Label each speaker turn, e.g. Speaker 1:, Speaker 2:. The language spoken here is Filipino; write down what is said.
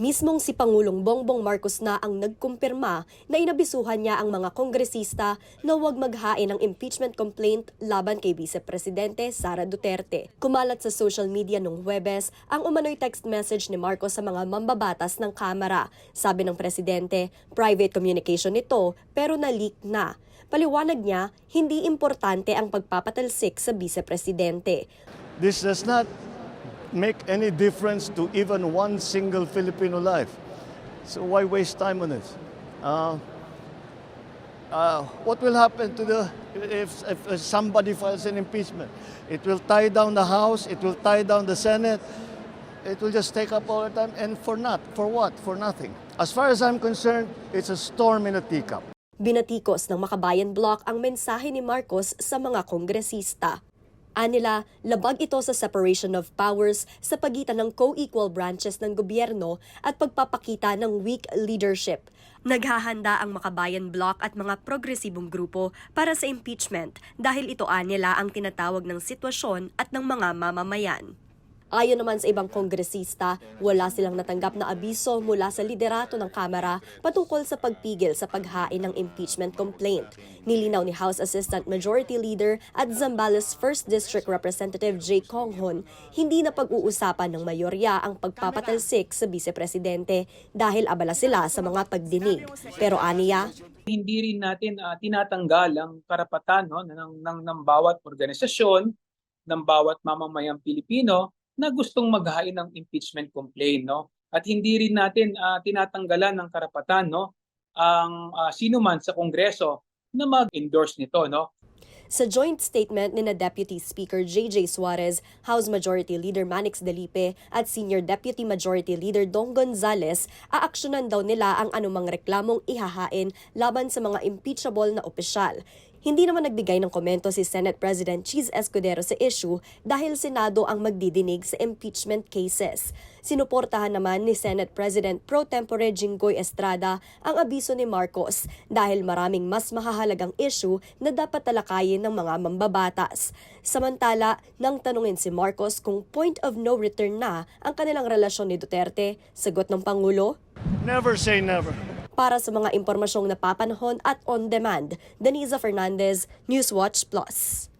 Speaker 1: Mismong si Pangulong Bongbong Marcos na ang nagkumpirma na inabisuhan niya ang mga kongresista na huwag maghain ng impeachment complaint laban kay Vice Presidente Sara Duterte. Kumalat sa social media nung Huwebes ang umano'y text message ni Marcos sa mga mambabatas ng Kamara. Sabi ng Presidente, private communication ito pero na-leak na. Paliwanag niya, hindi importante ang pagpapatalsik sa Vice Presidente.
Speaker 2: This does not make any difference to even one single Filipino life. So why waste time on it? Uh, uh, what will happen to the if, if somebody files an impeachment? It will tie down the House. It will tie down the Senate. It will just take up all the time, and for not, for what? For nothing. As far as I'm concerned, it's a storm in a teacup.
Speaker 1: Binatikos ng Makabayan Bloc ang mensahe ni Marcos sa mga kongresista. Anila, labag ito sa separation of powers sa pagitan ng co-equal branches ng gobyerno at pagpapakita ng weak leadership. Naghahanda ang Makabayan Bloc at mga progresibong grupo para sa impeachment dahil ito anila ang tinatawag ng sitwasyon at ng mga mamamayan. Ayon naman sa ibang kongresista, wala silang natanggap na abiso mula sa liderato ng Kamara patungkol sa pagpigil sa paghain ng impeachment complaint. Nilinaw ni House Assistant Majority Leader at Zambales 1st District Representative Jay Conghon, hindi na pag-uusapan ng mayorya ang pagpapatalsik sa Vice Presidente dahil abala sila sa mga pagdinig. Pero aniya,
Speaker 3: hindi rin natin ah, tinatanggal ang karapatan no, ng, ng, ng bawat organisasyon, ng bawat mamamayang Pilipino na gustong maghain ng impeachment complaint. No? At hindi rin natin ah, tinatanggalan ng karapatan no, ang ah, sino man sa Kongreso na mag-endorse nito. No?
Speaker 1: Sa joint statement ni na Deputy Speaker J.J. Suarez, House Majority Leader Manix Delipe at Senior Deputy Majority Leader Dong Gonzales, aaksyonan daw nila ang anumang reklamong ihahain laban sa mga impeachable na opisyal. Hindi naman nagbigay ng komento si Senate President Cheese Escudero sa issue dahil Senado ang magdidinig sa impeachment cases. Sinuportahan naman ni Senate President Pro Tempore Jinggoy Estrada ang abiso ni Marcos dahil maraming mas mahahalagang issue na dapat talakayin ng mga mambabatas. Samantala, nang tanungin si Marcos kung point of no return na ang kanilang relasyon ni Duterte, sagot ng Pangulo,
Speaker 2: Never say never.
Speaker 1: Para sa mga impormasyong napapanahon at on demand, Denisa Fernandez, Newswatch Plus.